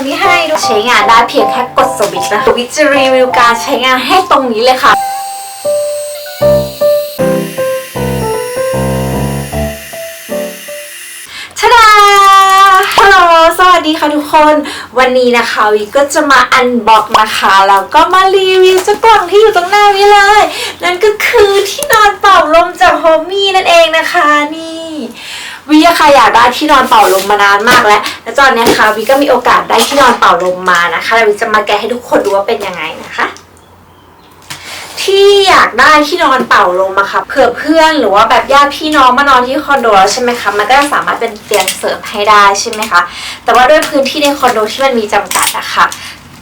วนนี้ให้ด้วยใช้งานได้เพียงแค่กดสวิตช์นะคะวิตช์จะรีวิวการใช้งานให้ตรงนี้เลยค่ะชดาฮัลโหลสวัสดีค่ะทุกคน วันนี้นะคะวิก็จะมาอันบ็อกนะคะแล้วก็มารีวิวเจ้ากล่องที่อยู่ตรงหน้าวิเลย นั่นก็คือที่นอนเป่าลมจากโฮมี่นั่นเองนะคะนี่ วิค่ะอยากได้ที่นอนเป่าลมมานานมากแล้ว แล้วตอนนี้นะคะวิก็มีโอกาสได้ที่นอนเป่าลมมานะคะแล้ววิจะมาแกะให้ทุกคนดูว่าเป็นยังไงนะคะ ที่อยากได้ที่นอนเป่าลมอะค่ะเผื่อเพื่อนหรือว่าแบบญาติพี่น้องมานอนที่คอนโดแล้วใช่ไหมคะมันก็จะสามารถเป็นเตียงเสริมให้ได้ใช่ไหมคะแต่ว่าด้วยพื้นที่ในคอนโดที่มันมีจำกัดอะค่ะ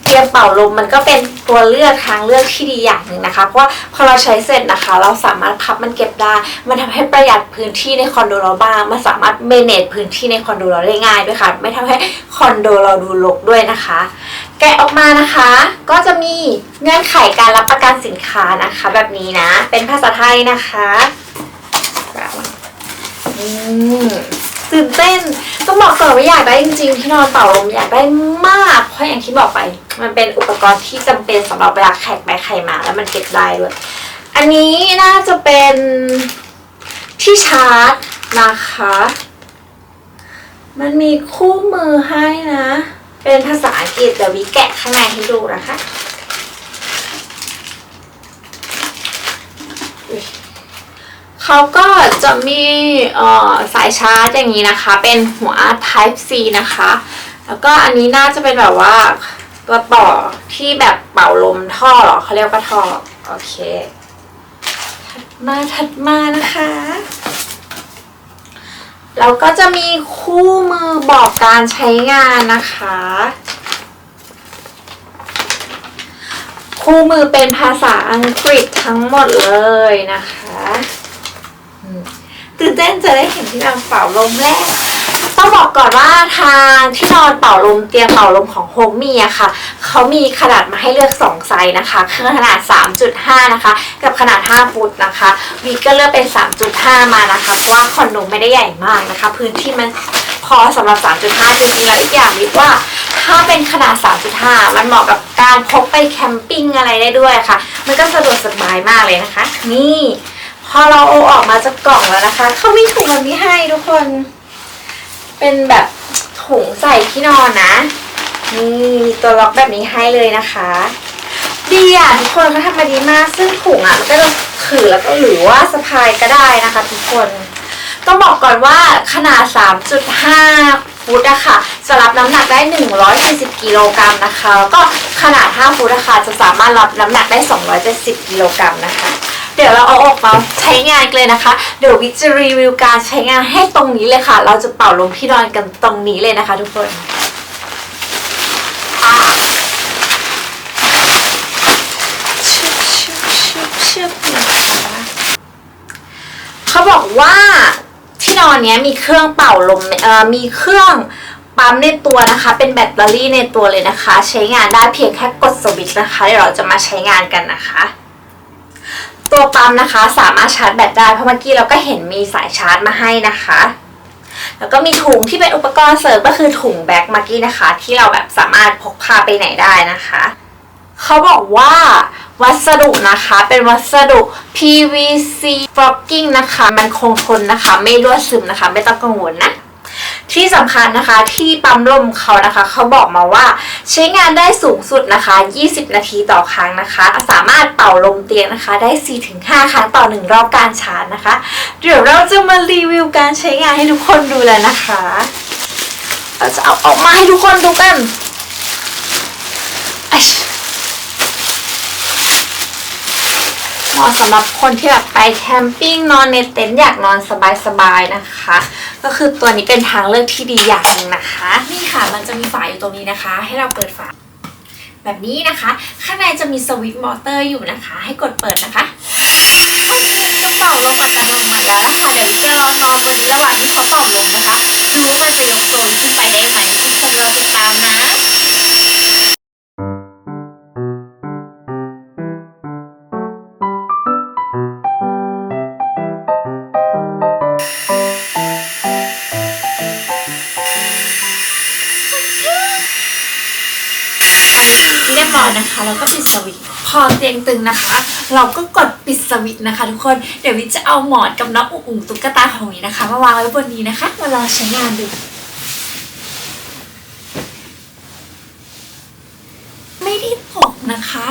เตรียงเป่าลมมันก็เป็นตัวเลือกทางเลือกที่ดีอย่างหนึ่งนะคะ เพราะว่าพอเราใช้เสร็จนะคะ เราสามารถพับมันเก็บได้ มันทำให้ประหยัดพื้นที่ในคอนโดเราบ้าง มันสามารถเมเนจพื้นที่ในคอนโดเราได้ง่ายด้วยค่ะ ไม่ทำให้คอนโดเราดูรกด้วยนะคะ แกะออกมานะคะ ก็จะมีเงื่อนไขการรับประกันสินค้านะคะ แบบนี้นะ เป็นภาษาไทยนะคะอืมตื่นเต้น ต้องบอกก่อนว่าอยากได้จริงๆที่นอนเป่าลมอยากได้มาก เพราะอย่างที่บอกไป มันเป็นอุปกรณ์ที่จำเป็นสำหรับเวลาแขกไปใครมา แล้วมันเก็บได้ด้วย อันนี้น่าจะเป็นที่ชาร์จนะคะ มันมีคู่มือให้นะ เป็นภาษาอังกฤษเดี๋ยววิแกะข้างในให้ดูนะคะอุ๊ย เขาก็จะมีเอ่อสายชาร์จอย่างนี้นะคะ เป็นหัว Type C นะคะ แล้วก็อันนี้น่าจะเป็นแบบว่าตัวต่อที่แบบเป่าลมท่อเหรอเขาเรียกว่าท่อ โอเค ถัดมาถัดมานะคะแล้วก็จะมีคู่มือบอกการใช้งานนะคะ คู่มือเป็นภาษาอังกฤษทั้งหมดเลยนะคะอืม ตื่นเต้นจะได้เห็นที่นอนเป่าลมแรก ต้องบอกก่อนว่าทางที่นอนเป่าลมเตียงเป่าลมของโฮมมี่อะค่ะ เขามีขนาดมาให้เลือก 2 ไซส์นะคะคือขนาด 3.5 นะคะ กับขนาด 5 ฟุตนะคะวีก็เลือกเป็น 3.5 มานะคะ เพราะว่าคอนโดไม่ได้ใหญ่มากนะคะ พื้นที่มันพอสำหรับ 3.5 จริงๆแล้วอีกอย่างนิดว่า ถ้าเป็นขนาด 3.5 มันเหมาะกับการพกไปแคมปิ้งอะไรได้ด้วยค่ะ มันก็สะดวกสบายมากเลยนะคะ นี่ อเราเอออกมาจากกล่องแล้วนะคะเขามีถุงแบบนี้ให้ทุกคน เป็นแบบถุงใส่ที่นอนนะนี่มีตัวล็อกแบบนี้ให้เลยนะคะดีอะทุกคนเขาทำมาดีมากซึ่งถุงอะมันก็จะถือแล้วก็หรือว่าสะพายก็ได้นะคะ ทุกคนต้องบอกก่อนว่าขนาด 3.5 ฟุตอะค่ะ จะรับน้ำหนักได้ 140 กิโลกรัมนะคะ แล้วก็ขนาด 5 ฟุตอะค่ะ จะสามารถรับน้ำหนักได้ 270 กิโลกรัมนะคะ เดี๋ยวเราเอาออกมาใช้งานกันเลยนะคะ เดี๋ยววิจะรีวิวการใช้งานให้ตรงนี้เลยค่ะ เราจะเป่าลมที่นอนกันตรงนี้เลยนะคะ ทุกคนอะชึบชึบชึบชึบนะคะเขาบอกว่าที่นอนเนี้ยมีเครื่องเป่าลมเอ่อมีเครื่องปั๊มในตัวนะคะ เป็นแบตเตอรี่ในตัวเลยนะคะ ใช้งานได้เพียงแค่กดสวิตช์นะคะเดี๋ยวเราจะมาใช้งานกันนะคะ ตัวปั๊มนะคะ สามารถชาร์จแบตได้เพราะเมื่อกี้เราก็เห็นมีสายชาร์จมาให้นะคะ แล้วก็มีถุงที่เป็นอุปกรณ์เสริมก็คือถุงแบ็คเมื่อกี้นะคะ ที่เราแบบสามารถพกพาไปไหนได้นะคะเขาบอกว่าวัสดุนะคะเป็นวัสดุ PVC frocking นะคะ มันคงทนนะคะ ไม่รั่วซึมนะคะ ไม่ต้องกังวลนะ ที่สำคัญนะคะที่ปั๊มลมเขานะคะ เขาบอกมาว่าใช้งานได้สูงสุดนะคะ 20 นาทีต่อครั้งนะคะ สามารถเป่าลมเตียงนะคะ ได้ 4-5 ครั้งต่อหนึ่งรอบการชาร์จนะคะ เดี๋ยวเราจะมารีวิวการใช้งานให้ทุกคนดูแล้วนะคะ เราจะเอาออกมาให้ทุกคนดูกันเหมาะสำหรับคนที่แบบไปแคมปิ้งนอนในเต็นท์อยากนอนสบายๆนะคะ ก็คือตัวนี้เป็นทางเลือกที่ดีอย่างหนึ่งนะคะ นี่ค่ะมันจะมีฝาอยู่ตรงนี้นะคะ ให้เราเปิดฝา แบบนี้นะคะ ข้างในจะมีสวิตช์มอเตอร์อยู่นะคะ ให้กดเปิดนะคะโอเคก็เป่าลมอัตโนมัติแล้วนะคะเดี๋ยวจะลองนอนบนนี้ระหว่างที่เขาเป่าลมนะคะ ดูว่ามันจะยกตัวขึ้นไปได้ไหมทุกคนรอติดตามนะ นะคะแล้วก็ปิดสวิตพอเตียงตึงนะคะ เราก็กดปิดสวิตนะคะ ทุกคนเดี๋ยววิจะเอาหมอนกับน้องอุ๋งตุ๊กตาของวินะคะมาวางไว้บนนี้นะคะมาลองใช้งานดูไม่ได้ตกนะคะ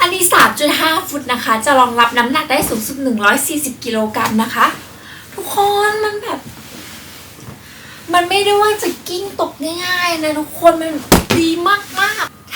อันนี้ 3.5 ฟุตนะคะ จะรองรับน้ำหนักได้สูงสุด 140 กิโลกรัมนะคะ ทุกคนมันแบบ มันไม่ได้ว่าจะกิ้งตกง่ายๆนะทุกคนมันดีมาก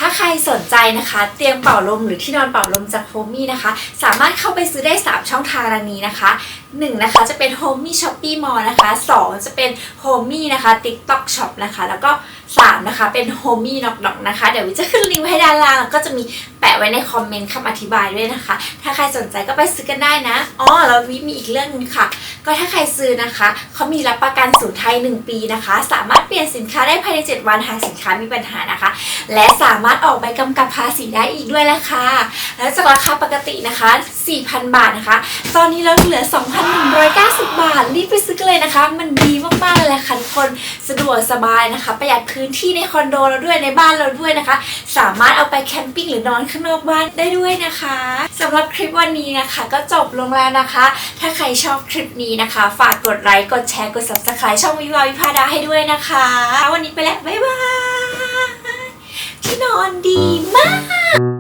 ถ้าใครสนใจนะคะ เตียงเป่าลมหรือที่นอนเป่าลมจากโฮมี่นะคะ สามารถเข้าไปซื้อได้ 3 ช่องทางดังนี้นะคะ 1 นะคะจะเป็น Homey Shopee Mall นะคะ 2 จะเป็น Homey นะคะ TikTok Shop นะคะ แล้วก็ 3 นะคะเป็น Homey n o c k n o c k นะคะ เดี๋ยววิจะขึ้นลิงก์ไว้ให้ด้านล่างแล้วก็จะมีแปะไว้ในคอมเมนต์คำอธิบายด้วยนะคะ ถ้าใครสนใจก็ไปซื้อกันได้นะอ๋อแล้ววิมีอีกเรื่องหนึงค่ะ ก็ถ้าใครซื้อนะคะเขามีรับประกันศูนย์ไทย 1 ปีนะคะ สามารถเปลี่ยนสินค้าได้ภายใน 7 วันหากสินค้ามีปัญหานะคะ และสามารถออกใบกำกับภาษีได้อีกด้วยละค่ะแล้วจากราคาปกตินะคะ 4,000 บาทนะคะ ตอนนี้เราเหลือ 2,190 บาท รีบไปซื้อกันเลยนะคะ มันดีมากๆเลยแหละค่ะทุกคนสะดวกสบายนะคะ ประหยัดพื้นที่ในคอนโดเราด้วยในบ้านเราด้วยนะคะ สามารถเอาไปแคมปิ้งหรือนอนข้างนอกบ้านได้ด้วยนะคะสำหรับคลิปวันนี้นะคะ ก็จบลงแล้วนะคะ ถ้าใครชอบคลิปนี้นะคะ ฝากกดไลค์กดแชร์กด subscribe ช่องวิวาวิพาดาให้ด้วยนะคะ วันนี้ไปแล้ว บ๊ายบาย ที่นอนดีมาก